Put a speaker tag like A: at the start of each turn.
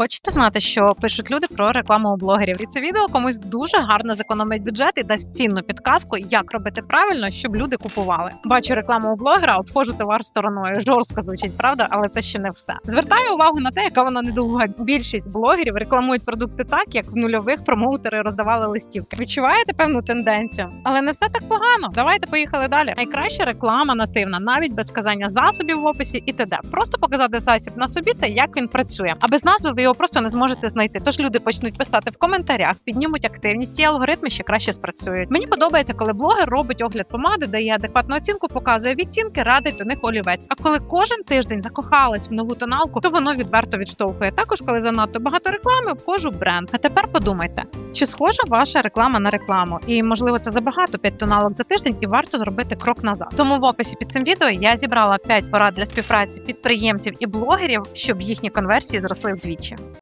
A: Хочете знати, що пишуть люди про рекламу у блогерів? І це відео комусь дуже гарно зекономить бюджет і дасть цінну підказку, як робити правильно, щоб люди купували. Бачу рекламу у блогера, обходжу товар стороною. Жорстко звучить, правда, але це ще не все. Звертаю увагу на те, яка вона недолуга. Більшість блогерів рекламують продукти так, як в нульових промоутери роздавали листівки. Відчуваєте певну тенденцію, але не все так погано. Давайте поїхали далі. Найкраща реклама нативна, навіть без сказання засобів в описі і т.д. Просто показати засіб на собі та як він працює. А без назви ви його просто не зможете знайти. Тож люди почнуть писати в коментарях, піднімуть активність, і алгоритми ще краще спрацюють. Мені подобається, коли блогер робить огляд помади, дає адекватну оцінку, показує відтінки, радить у них олівець. А коли кожен тиждень закохалась в нову тоналку, то воно відверто відштовхує. Також, коли занадто багато реклами, обходжу бренд. А тепер подумайте, чи схожа ваша реклама на рекламу? І можливо це забагато 5 тоналок за тиждень, і варто зробити крок назад. Тому в описі під цим відео я зібрала 5 порад для співпраці підприємців і блогерів, щоб їхні конверсії зросли вдвічі.